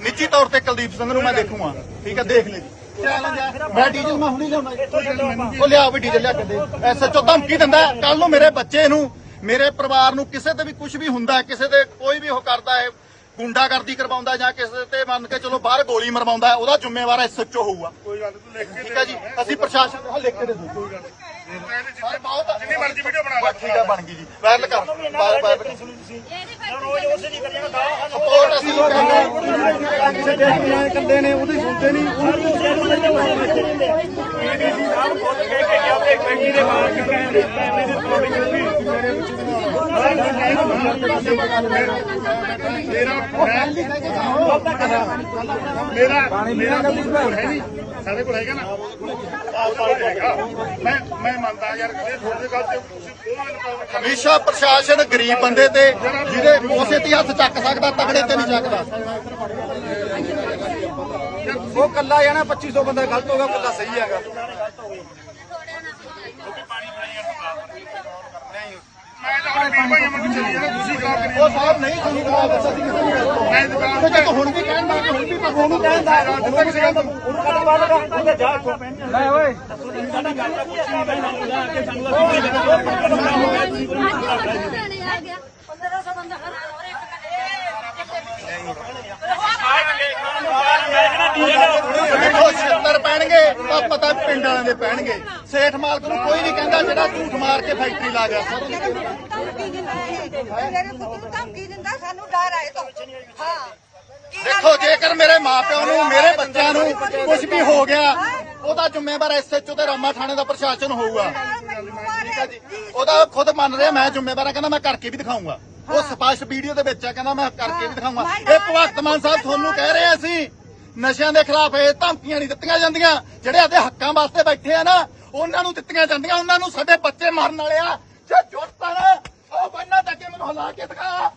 ਨਿੱਜੀ ਤੌਰ ਤੇ ਕੁਲਦੀਪ ਸਿੰਘ ਨੂੰ ਮੈਂ ਦੇਖੂਗਾ। ਠੀਕ ਆ ਦੇਖ ਲੈ ਲਿਆ ਵੀ ਡੀਜ਼ਲ ਲਿਆ ਕੇ ਦੇ। ਦਿੰਦਾ। ਕੱਲ ਨੂੰ ਮੇਰੇ ਬੱਚੇ ਨੂੰ ਮੇਰੇ ਪਰਿਵਾਰ ਨੂੰ ਕਿਸੇ ਤੇ ਵੀ ਕੁਝ ਵੀ ਹੁੰਦਾ ਕਿਸੇ ਤੇ ਕੋਈ ਵੀ ਹੁਕਮ ਗੁੰਡਾਗਰਦੀ ਕਰਵਾਉਂਦਾ ਜਾਂ ਕਿਸੇ ਤੇ ਮੰਨ ਕੇ ਚਲੋ ਬਾਹਰ ਗੋਲੀ ਮਰਵਾਉਂਦਾ ਉਹਦਾ ਜ਼ਿੰਮੇਵਾਰ ਐਸਐਚਓ ਹੋਊਗਾ। ਕੋਈ ਗੱਲ ਨੀ, ਤੂੰ ਲਿਖ ਕੇ ਠੀਕ ਹੈ ਜੀ? ਅਸੀਂ ਪ੍ਰਸ਼ਾਸਨ ਨੂੰ ਲਿਖ ਕੇ ਦੇ ਦਿਓ। ਜਿੰਨੀ ਜਿੰਨੀ ਮਰਜ਼ੀ ਵੀਡੀਓ ਬਣਾ ਲੈ। ਠੀਕ ਹੈ ਬਣ ਗਈ ਜੀ। ਵਾਇਰਲ ਕਰ। ਵਾਇਰਲ ਵਾਇਰਲ ਰੋਜ਼ ਉਸੇ ਦੀ ਕਰੀਏ ਗਾਹ ਸਪੋਰਟ ਅਸੀਂ ਕਹਿੰਦੇ ਕਰਦੇ ਨੇ ਉਹਦੀ ਸੁਣਦੇ ਨਹੀਂ। ਮੇਰਾ ਮੇਰਾ ਮੇਰਾ ਕੋਲ ਹੈ ਨਹੀਂ। ਸਾਡੇ ਕੋਲ ਹੈਗਾ ਨਾ। ਆਹ ਪਾਣੀ ਹੈਗਾ। ਮੈਂ ਮੈਂ ਮੰਨਦਾ ਯਾਰ ਇਹ ਥੋੜੀ ਗੱਲ ਤੇ ਤੁਸੀਂ ਉਹ ਗੱਲ ਪਾਓ ਹਮੇਸ਼ਾ ਪ੍ਰਸ਼ਾਸਨ ਗਰੀਬ ਬੰਦੇ ਤੇ ਜਿਹਦੇ ਉਸੇ ਤੇ ਹੱਥ ਚੱਕ ਸਕਦਾ ਤਗੜੇ ਤੇ ਨਹੀਂ ਚੱਕਦਾ। ਉਹ ਕੱਲਾ ਜਾਣਾ 2500 ਬੰਦਾ ਗਲਤ ਹੋ ਗਿਆ ਕੱਲਾ ਸਹੀ ਹੈਗਾ ਮੈਂ ਤਾਂ ਆਪਣੇ ਵੀਰ ਭਾਈਆਂ ਨੂੰ ਚੱਲੀ ਜਾਣਾ ਤੁਸੀਂ ਕਾਹ ਕਰੀ ਉਹ ਸਾਹਿਬ ਨਹੀਂ ਤੁਹਾਨੂੰ ਜਵਾਬ ਦੱਸਿਆ ਸੀ ਕਿਸੇ ਨੇ ਮੈਂ ਉਹ ਜੇ ਹੁਣ ਵੀ ਕਹਿਣ ਦਾ ਹੁਣ ਵੀ ਬਸ ਉਹਨੂੰ ਕਹਿਣ ਦਾ ਤੱਕ ਸੀਗਾ ਤੂੰ ਉਹਨੂੰ ਕੱਟ ਬਾਹਰ ਕਰ ਜਾ ਇੱਥੋਂ ਲੈ ਓਏ। ਆ ਗਿਆ 1500 ਬੰਦਾ ਖੜਾ ਹੋ ਰਿਹਾ ਦੇਖੋ 76 ਪੈਣਗੇ ਤਾਂ ਪਤਾ ਪਿੰਡ ਵਾਲਿਆਂ ਦੇ ਪੈਣਗੇ। ਸੇਠ ਮਾਲਕ ਨੂੰ ਕੋਈ ਨਹੀਂ ਕਹਿੰਦਾ ਜਿਹੜਾ ਝੂਠ ਮਾਰ ਕੇ ਫੈਕਟਰੀ ਲਾ ਗਿਆ। ਧਮਕੀ ਦਿੰਦਾ ਮੇਰੇ ਪੁੱਤ ਨੂੰ ਧਮਕੀ ਦਿੰਦਾ ਸਾਨੂੰ ਡਰ ਆਏ ਤੋਂ। ਹਾਂ। ਕੀ ਗੱਲ ਦੇਖੋ ਜੇਕਰ ਮੇਰੇ ਮਾਪਿਆਂ ਨੂੰ ਮੇਰੇ ਬੱਚਿਆਂ ਨੂੰ ਕੁਝ ਵੀ ਹੋ ਗਿਆ ਉਹਦਾ ਜ਼ਿੰਮੇਵਾਰ ਐਸਐਚਓ ਤੇ ਰਾਮਾ ਥਾਣੇ ਦਾ ਪ੍ਰਸ਼ਾਸਨ ਹੋਊਗਾ। ਠੀਕ ਹੈ ਜੀ। ਉਹਦਾ ਖੁਦ ਮੰਨ ਰਿਹਾ ਮੈਂ ਜ਼ਿੰਮੇਵਾਰ ਆ ਕਹਿੰਦਾ ਮੈਂ ਕਰਕੇ ਵੀ ਦਿਖਾਊਂਗਾ। ਉਹ ਸਪਸ਼ਟ ਵੀਡੀਓ ਦੇ ਵਿੱਚ ਆ ਕਹਿੰਦਾ ਮੈਂ ਕਰਕੇ ਵੀ ਦਿਖਾਊਂਗਾ। ਇਹ ਭਗਵੰਤ ਮਾਨ ਸਾਹਿਬ ਤੁਹਾਨੂੰ ਕਹਿ ਰਹੇ ਅਸੀਂ। ਨਸ਼ਿਆਂ ਦੇ ਖਿਲਾਫ ਇਹ ਧਮਕੀਆਂ ਨਹੀਂ ਦਿੱਤੀਆਂ ਜਾਂਦੀਆਂ। ਜਿਹੜੇ ਆਦੇ ਹੱਕਾਂ ਵਾਸਤੇ ਬੈਠੇ ਆ ਨਾ, ਉਹਨਾਂ ਨੂੰ ਦਿੱਤੀਆਂ ਜਾਂਦੀਆਂ। ਉਹਨਾਂ ਨੂੰ ਸਾਡੇ ਬੱਚੇ ਮਾਰਨ ਵਾਲੇ ਆ। ਜੇ ਜੁੜਤਾ ਨਾ ਉਹ ਬੰਨਾ ਤੱਕ ਮੈਨੂੰ ਹਲਾ ਕੇ ਦਿਖਾ।